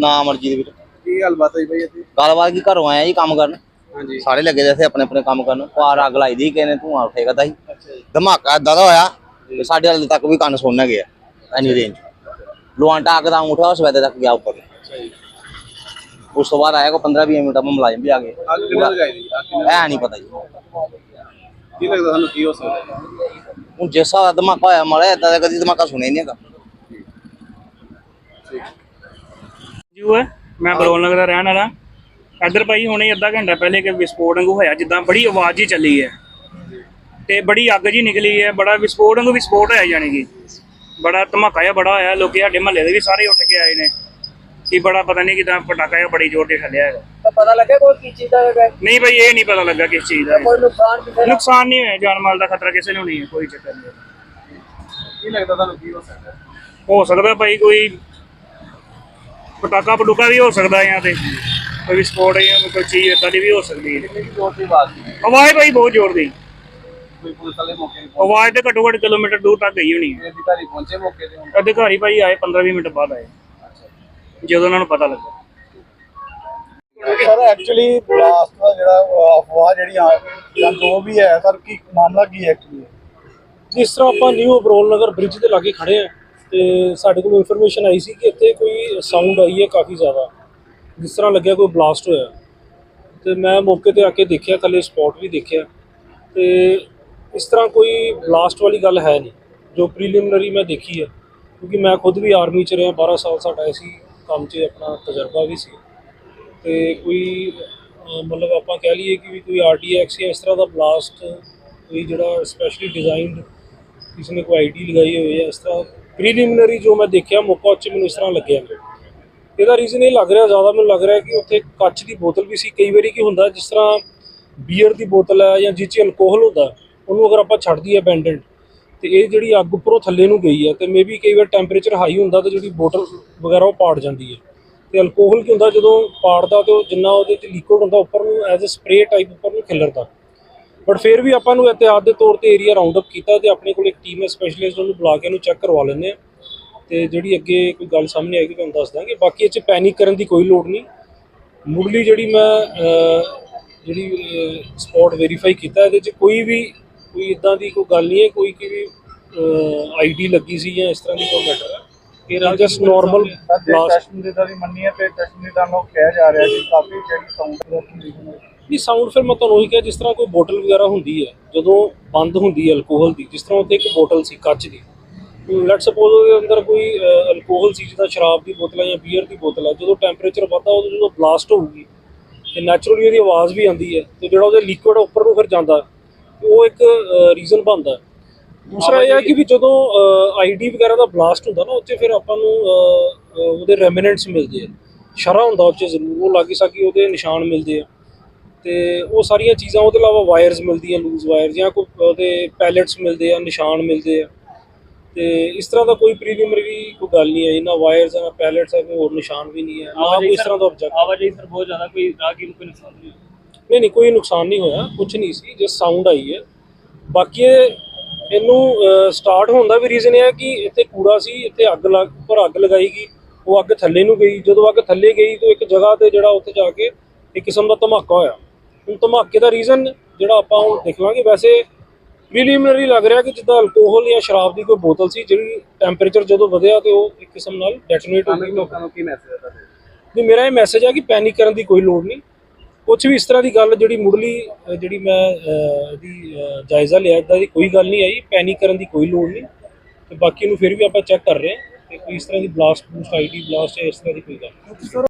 ਨਾ ਅਮਰਜੀਤ ਵੀਰ ਕੀ ਗੱਲਬਾਤ ਹੋਈ ਬਈ ਇੱਥੇ? ਗੱਲਬਾਤ ਕੀ ਘਰੋਂ ਆਇਆ ਜੀ ਕੰਮ ਕਰਨ। ਹਾਂਜੀ। ਸਾਰੇ ਲੱਗੇ ਦੇ ਇੱਥੇ ਆਪਣੇ ਆਪਣੇ ਕੰਮ ਕਰਨ। ਪਾਰ ਅੱਗ ਲਾਈ ਦੀ ਕਿਸੇ ਨੇ ਧੂਆਂ ਫੇਕਦਾ ਸੀ ਅੱਛਾ ਜੀ। ਧਮਾਕਾ ਏਦਾਂ ਦਾ ਹੋਇਆ ਤੇ ਸਾਡੇ ਹਾਲੇ ਤੱਕ ਵੀ ਕੰਨ ਸੁਣਨ ਗਿਆ ਐਨੀ ਰੇਂਜ ਲੋਆਂਟਾ ਅੱਗ ਦਾ ਉਠਾ ਉਸ ਵੇਲੇ ਤੱਕ ਗਿਆ ਉੱਪਰ। ਉਸ ਤੋਂ ਬਾਅਦ ਆਇਆ ਕੋ 15 20 ਮਿੰਟ ਮੈਂ ਮੁਲਾਜ਼ਮ ਵੀ ਆ ਗਏ। ਅੱਗ ਕਿਹਨੇ ਲਗਾਈ ਐ ਨਹੀਂ ਪਤਾ ਜੀ। ਕੀ ਲੱਗਦਾ ਤੁਹਾਨੂੰ ਕੀ ਹੋ ਸਕਦਾ? ਹੁਣ ਜਿਸ ਹਿਸਾਬ ਦਾ ਧਮਾਕਾ ਹੋਇਆ ਮਾੜਾ ਏਦਾਂ ਦਾ ਕਦੀ ਧਮਾਕਾ ਸੁਣਿਆ ਨਹੀਂ ਹੈਗਾ। ਜੂ ਹੈ। ਮੈਂ ਬਰੋਲ ਨਗਰ ਦਾ ਰਹਿਣ ਵਾਲਾ। ਇੱਧਰ ਭਾਈ ਹੁਣੇ ਅੱਧਾ ਘੰਟਾ ਪਹਿਲੇ ਕਿ ਵਿਸਫੋਟ ਵਾਂਗੂ ਹੋਇਆ ਜਿੱਦਾਂ ਬੜੀ ਆਵਾਜ਼ ਹੀ ਚੱਲੀ ਹੈ। ਤੇ ਬੜੀ ਅੱਗ ਜੀ ਨਿਕਲੀ ਹੈ ਬੜਾ ਵਿਸਫੋਟ ਵਾਂਗੂ ਵਿਸਫੋਟ ਹੋਇਆ ਜਾਣੀ ਕਿ। ਬੜਾ ਧਮਾਕਾ ਜਿਹਾ ਬੜਾ ਹੋਇਆ ਲੋਕੀ ਸਾਡੇ ਮਹੱਲੇ ਦੇ ਵੀ ਸਾਰੇ ਉੱਠ ਕੇ ਆਏ ਨੇ। ਕਿ ਬੜਾ ਪਤਾ ਨਹੀਂ ਕਿਦਾਂ ਪਟਾਕਾ ਜਿਹਾ ਬੜੀ ਜ਼ੋਰ ਦੇ ਚੱਲਿਆ ਹੈਗਾ। ਤਾਂ ਪਤਾ ਲੱਗੇ ਕੋਈ ਕੀ ਚੀਜ਼ ਦਾ ਹੈਗਾ? ਨਹੀਂ ਭਾਈ ਇਹ ਨਹੀਂ ਪਤਾ ਲੱਗਾ ਕਿਸ ਚੀਜ਼ ਦਾ। ਕੋਈ ਨੁਕਸਾਨ ਕਿਸੇ ਦਾ ਨੁਕਸਾਨ ਨਹੀਂ ਹੋਇਆ ਜਾਨ ਮਾਲ ਦਾ ਖਤਰਾ ਕਿਸੇ ਨੂੰ ਨਹੀਂ ਹੈ ਕੋਈ ਚੱਕਰ ਨਹੀਂ। ਕੀ ਲੱਗਦਾ ਤੁਹਾਨੂੰ ਕੀ ਹੋ ਸਕਦਾ? ਹੋ ਸਕਦਾ ਭਾਈ ਕੋਈ ਪਟਾਕਾ ਪਟੂਕਾ ਵੀ ਹੋ ਸਕਦਾ ਜਾਂ ਤੇ। ਕੋਈ ਵਿਸਫੋਟ ਜਾਂ ਕੋਈ ਚੀਜ਼ ਏਦਾਂ ਦੀ ਵੀ ਹੋ ਸਕਦੀ ਹੈ। ਕਿੰਨੀ ਕੁ ਜ਼ੋਰ ਦੀ ਆਵਾਜ਼ ਸੀ ਆਵਾਜ਼ ਭਾਈ ਬਹੁਤ ਜ਼ੋਰ ਦੀ। ਕੋਈ ਪੁਲਿਸ ਵਾਲੇ ਮੌਕੇ ਤੇ ਆਵਾਜ਼ ਤੇ ਘੱਟੋ ਘੱਟ ਕਿਲੋਮੀਟਰ ਦੂਰ ਤੱਕ ਗਈ ਹੋਣੀ ਹੈ। ਅਧਿਕਾਰੀ ਪਹੁੰਚੇ ਮੌਕੇ ਤੇ ਹੁਣ? ਅਧਿਕਾਰੀ ਭਾਈ ਆਏ 15-20 ਮਿੰਟ ਬਾਅਦ ਆਏ। ਜਦੋਂ ਉਹਨਾਂ ਨੂੰ ਪਤਾ ਲੱਗਾ। ਸਰ ਐਕਚੁਅਲੀ ਬਲਾਸਟ ਦਾ ਜਿਹੜਾ ਅਹ, ਅਫਵਾਹ ਜਿਹੜੀ ਆ ਜਾਂ ਜੋ ਵੀ ਹੈ ਸਰ ਕੀ ਮਾਮਲਾ ਕੀ ਹੈ ਐਕਚੁਅਲੀ ਜਿਸ ਤਰ੍ਹਾਂ ਆਪਾਂ ਨਿਊ ਅਬਰੋਲ ਨਗਰ ਬ੍ਰਿਜ ਦੇ ਲਾਗੇ ਖੜੇ ਆ ਤੇ ਸਾਡੇ ਕੋਲ ਇਨਫੋਰਮੇਸ਼ਨ ਆਈ ਸੀ ਕਿ ਇੱਥੇ ਕੋਈ ਸਾਊਂਡ ਆਈ ਹੈ ਕਾਫੀ ਜ਼ਿਆਦਾ। ਜਿਸ ਤਰ੍ਹਾਂ ਲੱਗਿਆ ਕੋਈ ਬਲਾਸਟ ਹੋਇਆ। ਤੇ ਮੈਂ ਮੌਕੇ ਤੇ ਆ ਕੇ ਦੇਖਿਆ ਥੱਲੇ ਸਪੌਟ ਵੀ ਦੇਖਿਆ। ਤੇ ਇਸ ਤਰ੍ਹਾਂ ਕੋਈ ਬਲਾਸਟ ਵਾਲੀ ਗੱਲ ਹੈ ਨਹੀਂ। ਜੋ ਪ੍ਰੀਲਿਮਿਨਰੀ ਮੈਂ ਦੇਖੀ ਹੈ। ਕਿਉਂਕਿ ਮੈਂ ਖੁਦ ਵੀ ਆਰਮੀ ਚ ਰਿਹਾ 12 ਸਾਲ ਸਾਡਾ ਐਸੀ ਕੰਮ 'ਚ ਆਪਣਾ ਤਜਰਬਾ ਵੀ ਸੀ। ਤੇ ਕੋਈ ਅਹ, ਮਤਲਬ ਆਪਾਂ ਕਹਿ ਲਈਏ ਕਿ ਵੀ ਕੋਈ ਆਰਡੀਐਕਸ ਜਾਂ ਇਸ ਤਰ੍ਹਾਂ ਦਾ ਬਲਾਸਟ ਕੋਈ ਜਿਹੜਾ ਸਪੈਸ਼ਲੀ ਡਿਜ਼ਾਈਨਡ ਕਿਸੇ ਨੇ ਕੋਈ ਆਈਡੀ ਲਗਾਈ ਹੋਈ ਹੈ ਇਸ ਤਰ੍ਹਾਂ ਪ੍ਰੀਲਿਮਿਨਰੀ ਜੋ ਮੈਂ ਦੇਖਿਆ, ਮੌਕਾ ਉੱਚ ਮੈਨੂੰ ਇਸ ਤਰ੍ਹਾਂ ਲੱਗਿਆ। ਇਹਦਾ ਰੀਜ਼ਨ ਇਹ ਲੱਗ ਰਿਹਾ, ਜ਼ਿਆਦਾ ਮੈਨੂੰ ਲੱਗ ਰਿਹਾ ਕਿ ਉੱਥੇ ਕੱਚ ਦੀ ਬੋਤਲ ਵੀ ਸੀ। ਕਈ ਵਾਰੀ ਕੀ ਹੁੰਦਾ, ਜਿਸ ਤਰ੍ਹਾਂ ਬੀਅਰ ਦੀ ਬੋਤਲ ਹੈ ਜਾਂ ਜਿਸ 'ਚ ਅਲਕੋਹਲ ਹੁੰਦਾ, ਉਹਨੂੰ ਅਗਰ ਆਪਾਂ ਛੱਡ ਦਈਏ ਅਬੈਂਡਨਡ ਤੇ ਇਹ ਜਿਹੜੀ ਅੱਗ ਉੱਪਰੋਂ ਥੱਲੇ ਨੂੰ ਗਈ ਹੈ, ਤੇ ਮੇਬੀ ਕਈ ਵਾਰ ਟੈਂਪਰੇਚਰ ਹਾਈ ਹੁੰਦਾ, ਤੇ ਜਿਹੜੀ ਬੋਟਲ ਵਗੈਰਾ ਉਹ ਪਾੜ ਜਾਂਦੀ ਹੈ। ਤੇ ਅਲਕੋਹਲ ਕੀ ਹੁੰਦਾ, ਜਦੋਂ ਪਾੜਦਾ ਤੇ ਉਹ ਜਿੰਨਾ ਉਹਦੇ 'ਚ ਲਿਕੁਇਡ ਹੁੰਦਾ, ਉੱਪਰ ਨੂੰ ਐਜ਼ ਅ ਸਪਰੇ ਟਾਈਪ ਉੱਪਰ ਨੂੰ ਖਿਲਰਦਾ। ਬਟ ਫਿਰ ਵੀ ਆਪਾਂ ਨੂੰ ਇhtiyਾਤ ਦੇ ਤੌਰ ਤੇ ਏਰੀਆ ਰਾਉਂਡ ਅਪ ਕੀਤਾ ਤੇ ਆਪਣੇ ਕੋਲ ਇੱਕ ਟੀਮ ਹੈ ਸਪੈਸ਼ਲਿਸਟ ਉਹਨੂੰ ਬੁਲਾ ਕੇ ਉਹਨੂੰ ਚੈੱਕ ਕਰਵਾ ਲੈਂਦੇ ਆ ਤੇ ਜਿਹੜੀ ਅੱਗੇ ਕੋਈ ਗੱਲ ਸਾਹਮਣੇ ਆਏਗੀ, ਤੁਹਾਨੂੰ ਦੱਸ ਦਾਂਗੇ। ਬਾਕੀ ਇਹ 'ਚ ਪੈਨਿਕ ਕਰਨ ਦੀ ਕੋਈ ਲੋੜ ਨਹੀਂ। ਮੁੱਢਲੀ ਜਿਹੜੀ ਮੈਂ ਜਿਹੜੀ ਸਪੌਟ ਵੈਰੀਫਾਈ ਕੀਤਾ, ਇਹਦੇ 'ਚ ਕੋਈ ਵੀ, ਕੋਈ ਇਦਾਂ ਦੀ ਕੋਈ ਗੱਲ ਨਹੀਂ ਹੈ। ਕੋਈ ਕਿ ਵੀ ਆਈਡੀ ਲੱਗੀ ਸੀ ਜਾਂ ਇਸ ਤਰ੍ਹਾਂ ਦੀ ਕੋਈ ਮੈਟਰ ਇਹ ਜਸਟ ਨਾਰਮਲ ਟੈਸਟ ਦਾ ਵੀ ਮੰਨੀਏ ਤੇ ਟੈਸਟ ਦਾ ਨੂੰ ਕਿਹਾ ਜਾ ਰਿਹਾ ਕਿ ਕਾਫੀ ਜਿਹੜੀ ਸਾਊਂਡ ਦਾ ਹੈ। ਨਹੀਂ ਸਾਊਂਡ ਫਿਰ ਮੈਂ ਤੁਹਾਨੂੰ ਉਹੀ ਕਿਹਾ ਜਿਸ ਤਰ੍ਹਾਂ ਕੋਈ ਬੋਟਲ ਵਗੈਰਾ ਹੁੰਦੀ ਹੈ ਜਦੋਂ ਬੰਦ ਹੁੰਦੀ ਹੈ ਅਲਕੋਹਲ ਦੀ ਜਿਸ ਤਰ੍ਹਾਂ ਉੱਥੇ ਇੱਕ ਬੋਟਲ ਸੀ ਕੱਚ ਦੀ। ਲੈਟ ਸਪੋਜ਼ ਉਹਦੇ ਅੰਦਰ ਕੋਈ ਅਲਕੋਹਲ ਸੀ ਜਿੱਦਾਂ ਸ਼ਰਾਬ ਦੀ ਬੋਤਲ ਹੈ ਜਾਂ ਬੀਅਰ ਦੀ ਬੋਤਲ ਹੈ ਜਦੋਂ ਟੈਂਪਰੇਚਰ ਵੱਧਦਾ ਉਦੋਂ ਜਦੋਂ ਬਲਾਸਟ ਹੋਊਗੀ ਤੇ ਨੈਚੁਰਲੀ ਉਹਦੀ ਆਵਾਜ਼ ਵੀ ਆਉਂਦੀ ਹੈ ਤੇ ਜਿਹੜਾ ਉਹਦੇ ਲਿਕੁਇਡ ਉੱਪਰ ਨੂੰ ਫਿਰ ਜਾਂਦਾ ਉਹ ਇੱਕ ਰੀਜ਼ਨ ਬਣਦਾ ਦੂਸਰਾ ਇਹ ਹੈ ਕਿ ਵੀ ਜਦੋਂ ਆਈਡੀ ਵਗੈਰਾ ਦਾ ਬਲਾਸਟ ਹੁੰਦਾ ਨਾ ਉੱਥੇ ਫਿਰ ਆਪਾਂ ਨੂੰ ਉਹਦੇ ਰੈਮਿਨੈਂਟਸ ਮਿਲਦੇ ਆ। ਸ਼ਰਾ ਹੁੰਦਾ ਉੱਥੇ ਜ਼ਰੂਰ ਉਹ ਲਾਗੀ ਸਾਕੀ ਉਹਦੇ ਨਿਸ਼ਾਨ ਮਿਲਦੇ ਆ। ਤੇ ਉਹ ਸਾਰੀਆਂ ਚੀਜ਼ਾਂ ਉਹਦੇ ਇਲਾਵਾ ਵਾਇਰਸ ਮਿਲਦੀਆਂ ਲੂਜ਼ ਵਾਇਰ ਜਾਂ ਕੋਈ ਉਹਦੇ ਪੈਲੇਟਸ ਮਿਲਦੇ ਆ ਨਿਸ਼ਾਨ ਮਿਲਦੇ ਆ। ਤੇ ਇਸ ਤਰ੍ਹਾਂ ਦਾ ਕੋਈ ਪ੍ਰੀਲਿਮਿਨਰੀ ਕੋਈ ਗੱਲ ਨਹੀਂ ਹੈ ਨਾ ਵਾਇਰਸ ਨਾ ਪੈਲੇਟਸ ਹੈ ਕੋਈ ਹੋਰ ਨਿਸ਼ਾਨ ਵੀ ਨਹੀਂ ਹੈ ਨਾ ਕੋਈ ਇਸ ਤਰ੍ਹਾਂ ਦਾ ਆਬਜੈਕਟ ਆਵਾਜਾਈ ਸਰ ਬਹੁਤ ਜ਼ਿਆਦਾ ਕੋਈ ਰਾਹਗੀਰ ਨੂੰ ਕੋਈ ਨੁਕਸਾਨ ਨਹੀਂ ਨਹੀਂ ਨਹੀਂ ਕੋਈ ਨੁਕਸਾਨ ਨਹੀਂ ਹੋਇਆ ਕੁਝ ਨਹੀਂ ਸੀ ਜਸ ਸਾਊਂਡ ਆਈ ਹੈ। ਬਾਕੀ ਇਹ ਇਹਨੂੰ ਸਟਾਰਟ ਹੋਣ ਦਾ ਵੀ ਰੀਜ਼ਨ ਇਹ ਹੈ ਕਿ ਇੱਥੇ ਕੂੜਾ ਸੀ ਇੱਥੇ ਅੱਗ ਲੱਗ ਉੱਪਰ ਅੱਗ ਲਗਾਈ ਗਈ ਉਹ ਅੱਗ ਥੱਲੇ ਨੂੰ ਗਈ। ਜਦੋਂ ਅੱਗ ਥੱਲੇ ਗਈ ਤਾਂ ਇੱਕ ਜਗ੍ਹਾ ਤੇ ਜਿਹੜਾ ਉੱਥੇ ਜਾ ਕੇ ਇੱਕ ਕਿਸਮ ਦਾ ਧਮਾਕਾ ਹੋਇਆ। ਹੁਣ ਧਮਾਕੇ ਦਾ ਰੀਜ਼ਨ ਜਿਹੜਾ ਆਪਾਂ ਹੁਣ ਦੇਖ ਲਾਂਗੇ ਵੈਸੇ ਪ੍ਰੀਲਿਮਿਨਰੀ ਲੱਗ ਰਿਹਾ ਕਿ ਜਿੱਦਾਂ ਅਲਕੋਹਲ ਜਾਂ ਸ਼ਰਾਬ ਦੀ ਕੋਈ ਬੋਤਲ ਸੀ ਜਿਹੜੀ ਟੈਂਪਰੇਚਰ ਜਦੋਂ ਵਧਿਆ ਤੇ ਉਹ ਇੱਕ ਕਿਸਮ ਨਾਲ ਡੈਟੋਨੇਟ ਹੋ ਗਈ। ਲੋਕਾਂ ਨੂੰ ਕੀ ਮੈਸੇਜ ਹੈ ਤੁਹਾਡੇ? ਨਹੀਂ ਮੇਰਾ ਇਹ ਮੈਸੇਜ ਹੈ ਕਿ ਪੈਨਿਕ ਕਰਨ ਦੀ ਕੋਈ ਲੋੜ ਨਹੀਂ। ਕੁਝ ਵੀ ਇਸ ਤਰ੍ਹਾਂ ਦੀ ਗੱਲ ਜਿਹੜੀ ਮੁੱਢਲੀ ਜਿਹੜੀ ਮੈਂ ਅਹ, ਇਹਦੀ ਜਾਇਜ਼ਾ ਲਿਆ ਇਦਾਂ ਦੀ ਕੋਈ ਗੱਲ ਨਹੀਂ ਆਈ ਪੈਨਿਕ ਕਰਨ ਦੀ ਕੋਈ ਲੋੜ ਨਹੀਂ ਤੇ ਬਾਕੀ ਨੂੰ ਫਿਰ ਵੀ ਆਪਾਂ ਚੈੱਕ ਕਰ ਰਹੇ ਹਾਂ ਤੇ ਕੋਈ ਇਸ ਤਰ੍ਹਾਂ ਦੀ ਬਲਾਸਟ ਬੂਸਟ ਆਈਡੀ ਬਲਾਸਟ ਇਸ ਤਰ੍ਹਾਂ ਦੀ ਕੋਈ ਗੱਲ ਨਹੀਂ।